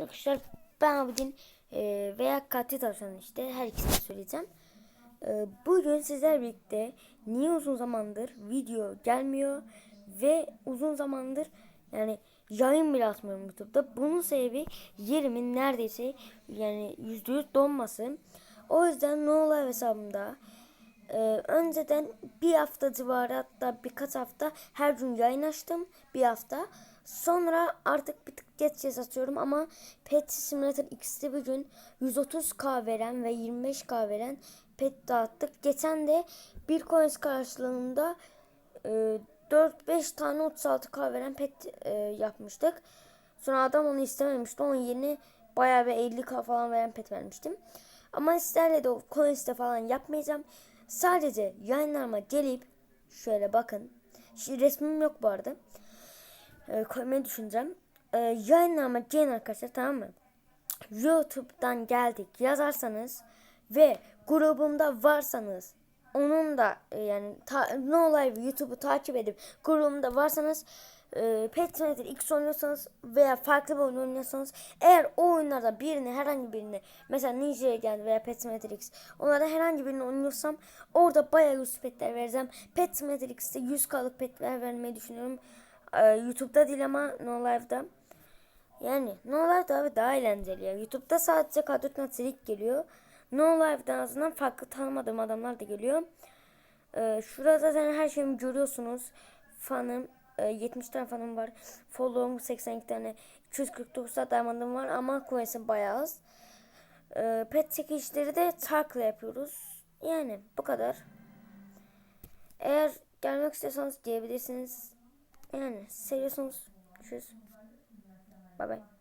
Arkadaşlar ben Abidin e, veya Katil Tavşan işte her ikisini söyleyeceğim. E, bugün sizler birlikte niye uzun zamandır video gelmiyor ve uzun zamandır yani yayın bile atmıyorum YouTube'da. Bunun sebebi yerimin neredeyse yani %100 donması. O yüzden ne olur hesabımda ee, önceden bir hafta civarı hatta birkaç hafta her gün yayın açtım. Bir hafta. Sonra artık bir tık geç ses atıyorum ama Pet Simulator X'te bir gün 130k veren ve 25k veren pet dağıttık. Geçen de bir coins karşılığında e, 4-5 tane 36k veren pet e, yapmıştık. Sonra adam onu istememişti. Onun yerine bayağı bir 50k falan veren pet vermiştim. Ama sizlerle de o coins'te falan yapmayacağım. Sadece yayınlarıma gelip şöyle bakın. Şimdi resmim yok bu arada. Ee, koymayı düşüneceğim. Ee, yayınlarıma gelin arkadaşlar tamam mı? YouTube'dan geldik yazarsanız ve grubumda varsanız onun da e, yani ta, No Live YouTube'u takip edip grubumda varsanız e, Pet Simulator X oynuyorsanız veya farklı bir oyun oynuyorsanız eğer o oyunlarda birini herhangi birini mesela Ninja'ya geldi veya Pet Simulator X onlarda herhangi birini oynuyorsam orada bayağı yüz petler vereceğim. Pet Simulator X'te 100k'lık petler vermeyi düşünüyorum. E, YouTube'da değil ama No Live'da. Yani No Live'da abi daha eğlenceli ya. YouTube'da sadece kadro silik geliyor. No Live'da azından farklı tanımadığım adamlar da geliyor. Ee, şurada zaten her şeyimi görüyorsunuz. Fanım e, 70 tane fanım var. Follow'um 82 tane. 249 da diamond'ım var ama coins'im bayağı az. Ee, pet çekişleri de Tark'la yapıyoruz. Yani bu kadar. Eğer gelmek istiyorsanız diyebilirsiniz. Yani seviyorsanız görüşürüz. Bye bye.